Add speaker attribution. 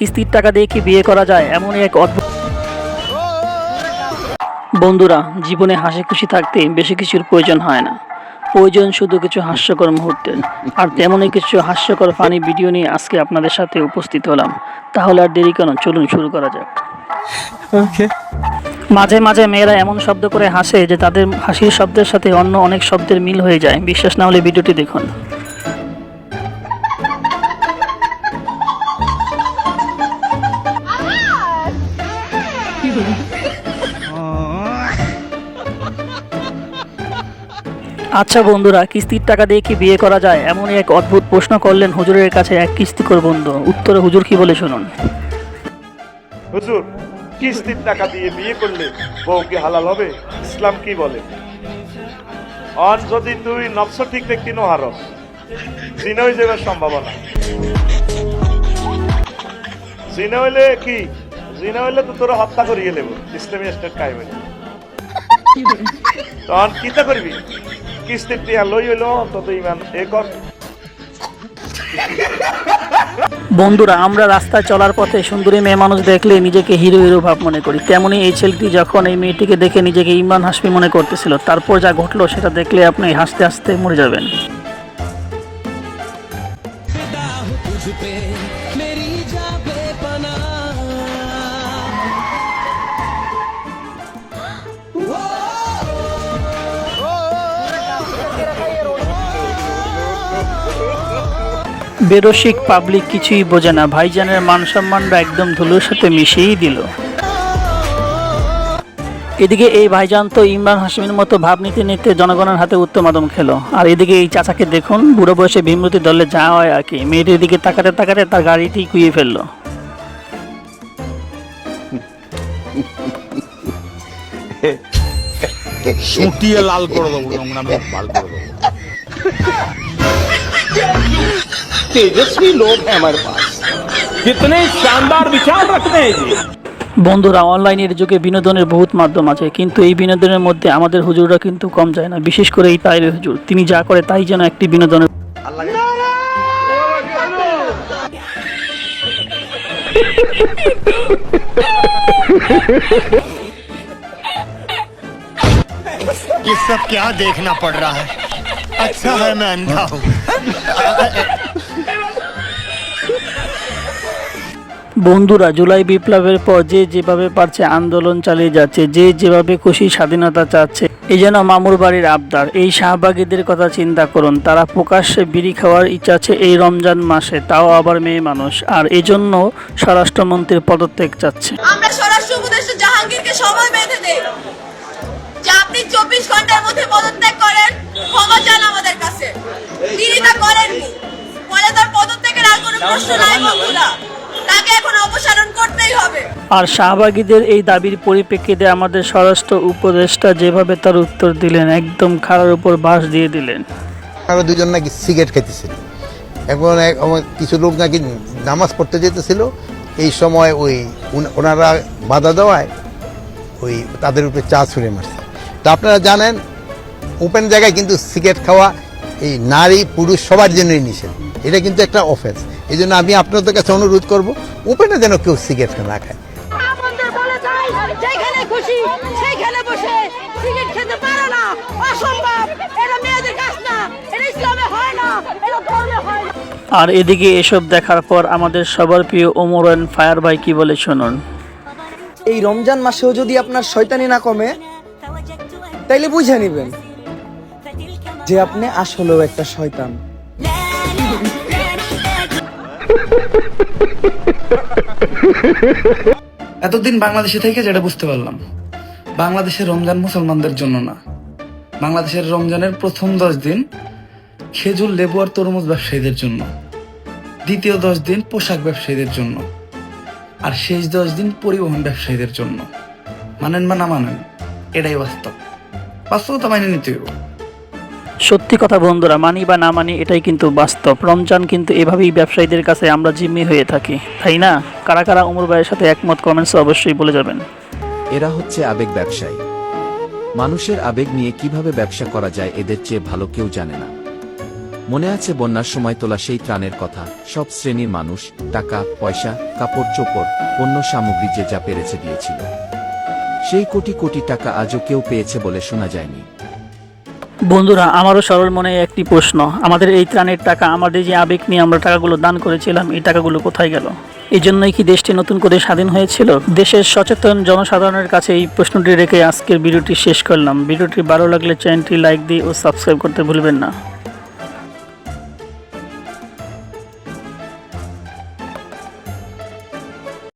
Speaker 1: কিস্তির টাকা দিয়ে কি বিয়ে করা যায়? এমনই এক অদ্ভুত বন্ধুরা জীবনে হাসি খুশি থাকতে বেশি কিছুর প্রয়োজন হয় না। প্রয়োজন শুধু কিছু হাস্যকর মুহূর্তের। আর তেমনই কিছু হাস্যকর ফানি ভিডিও নিয়ে আজকে আপনাদের সাথে উপস্থিত হলাম। তাহলে আর দেরি কেন? চলুন শুরু করা যাক। মাঝে মাঝে মেয়েরা এমন শব্দ করে হাসে যে তাদের হাসির শব্দের সাথে অন্য অনেক শব্দের মিল হয়ে যায়। বিশ্বাস না হলে ভিডিওটি দেখুন। আচ্ছা বন্ধুরা, কিস্তির টাকা দিয়ে কি বিয়ে করা যায়? এমনই এক অদ্ভুত প্রশ্ন করলেন হুজুরের কাছে এক কিস্তিকর বন্ধু। উত্তরে হুজুর কি বলে শুনুন।
Speaker 2: হুজুর, কিস্তির টাকা দিয়ে বিয়ে করলে বউ কি হালাল হবে? ইসলাম কি বলে? অন যদি তুই নকশ ঠিক দেখতি নো হারস জিনে হয়ে যাবার সম্ভাবনা। জিনে হইলে কি? জিনে হইলে তো তোরা হত্যা করিয়ে নেব ইসলামী স্টেট কাইবে তখন কিতা করবি? কিস্তির টিয়া লই হইল, অন্তত ইমান এ কর।
Speaker 1: বন্ধুরা, আমরা রাস্তায় চলার পথে সুন্দরী মেয়ে মানুষ দেখলে নিজেকে হিরো হিরো ভাব মনে করি। তেমনি এই ছেলেটি যখন এই মেয়েটিকে দেখে নিজেকে ইমান হাসমি মনে করতেছিল, তারপর যা ঘটলো সেটা দেখলে আপনি হাসতে হাসতে মরে যাবেন। বেরসিক পাবলিক কিছুই বোঝে না। ভাইজানের মান সম্মানটা একদম ধুলোর সাথে মিশিয়েই দিল। এদিকে এই ভাইজান তো ইমরান হাসমির মতো ভাব নিতে জনগণের হাতে উত্তম আদম খেলো। আর এদিকে এই চাচাকে দেখুন, বুড়ো বয়সে ভীমরতি দলে যা হয় আর কি। মেয়েটির দিকে তাকাতে তাকাতে তার গাড়িটি কুইয়ে ফেলল।
Speaker 3: লাল করে দেবো নোংরা করে দেবো।
Speaker 4: तेजस्वी लोग हैं हमारे पास कितने शानदार विचार रखते हैं जी
Speaker 1: বন্ধুরা অনলাইনের যুগে বিনোদনের বহুত মাধ্যম আছে কিন্তু এই বিনোদনের মধ্যে আমাদের হুজুররা কিন্তু কম যায় না বিশেষ করে এই তাইরে হুজুর তিনি যা করে তাই যেন একটি বিনোদনের
Speaker 5: ये सब क्या देखना पड़ रहा है अच्छा है मैं अंधा हूँ
Speaker 1: বন্ধুরা, জুলাই বিপ্লবের পর যে যেভাবে পারছে আন্দোলন চালিয়ে যাচ্ছে, যে যেভাবে খুশি স্বাধীনতা চাচ্ছে এই যেন মামুর বাড়ির আবদার। এই শাহবাগীদের কথা চিন্তা করুন, তারা প্রকাশ্যে বিড়ি খাওয়ার ইচ্ছা আছে এই রমজান মাসে, তাও আবার মেয়ে মানুষ, আর এজন্য স্বরাষ্ট্রমন্ত্রীর পদত্যাগ চাচ্ছে।
Speaker 6: আমরা তাকে এখন অপসারণ করতেই হবে।
Speaker 1: আর শাহবাগীদের এই দাবির পরিপ্রেক্ষিতে আমাদের স্বরাষ্ট্র উপদেষ্টা যেভাবে তার উত্তর দিলেন একদম খাড়ার উপর বাস দিয়ে দিলেন।
Speaker 7: তারা দুজন নাকি সিগারেট খেতেছিল এখন কিছু লোক নাকি নামাজ পড়তে যেতেছিল। এই সময় ওই ওনারা বাধা দেওয়ায় ওই তাদের উপরে চা ছুঁড়ে মারছে। তো আপনারা জানেন ওপেন জায়গায় কিন্তু সিগারেট খাওয়া এই নারী পুরুষ সবার জন্যই নিষেধ। এটা কিন্তু একটা অফেন্স। এই জন্য আমি আপনাদের কাছে অনুরোধ করব ওপেনে যেন কেউ সিগারেট না খায়।
Speaker 8: আমাদের বলে যায় যেখানে খুশি সেইখানে বসে সিগারেট খেতে পারে না। অসম্ভব এটা মেয়েদের কাজ না এটা ইসলামে হয় না এটা ধর্মে হয় না।
Speaker 1: আর এদিকে এসব দেখার পর আমাদের সবার প্রিয় ওমরান ফায়ার ভাই কি বলে শুনুন?
Speaker 9: এই রমজান মাসেও যদি আপনার শয়তানি না কমে তাইলে বুঝে নেবেন যে আপনি আসলেও একটা শয়তান।
Speaker 10: এতদিন বাংলাদেশে থেকে যেটা বুঝতে পারলাম, বাংলাদেশের রমজান মুসলমানদের জন্য না। বাংলাদেশের রমজানের প্রথম দশ দিন খেজুর, লেবু আর তরমুজ ব্যবসায়ীদের জন্য। দ্বিতীয় দশ দিন পোশাক ব্যবসায়ীদের জন্য। আর শেষ দশ দিন পরিবহন ব্যবসায়ীদের জন্য। মানেন বা না মানেন, এটাই বাস্তব। বাস্তবতা মাইনে নিতে হইব।
Speaker 1: সত্যি কথা বন্ধুরা, মানি বা না মানি এটাই কিন্তু বাস্তব। রমজান কিন্তু এভাবেই ব্যবসায়ীদের কাছে আমরা জিম্মি হয়ে থাকি, তাই না? কারা কারা উমর ভাইয়ের সাথে একমত কমেন্টস অবশ্যই বলে যাবেন।
Speaker 11: এরা হচ্ছে আবেগ ব্যবসায়ী। মানুষের আবেগ নিয়ে কীভাবে ব্যবসা করা যায় এদের চেয়ে ভালো কেউ জানে না। মনে আছে বন্যার সময় তোলা সেই ত্রাণের কথা, সব শ্রেণির মানুষ, টাকা, পয়সা, কাপড় চোপড়, পণ্য সামগ্রী যে যা পেরেছে দিয়েছিল। সেই কোটি কোটি টাকা আজও কেউ পেয়েছে বলে শোনা যায়নি।
Speaker 1: বন্ধুরা, আমারও সরল মনে একটি প্রশ্ন। আমাদের এই ত্রাণের টাকা, আমাদের যে আবেগ নিয়ে আমরা টাকাগুলো দান করেছিলাম, এই টাকাগুলো কোথায় গেল? এই জন্যই কি দেশটি নতুন করে স্বাধীন হয়েছিল? দেশের সচেতন জনসাধারণের কাছে এই প্রশ্নটি রেখে আজকের ভিডিওটি শেষ করলাম। ভিডিওটি ভালো লাগলে চ্যানেলটি লাইক দিয়ে ও সাবস্ক্রাইব করতে ভুলবেন না।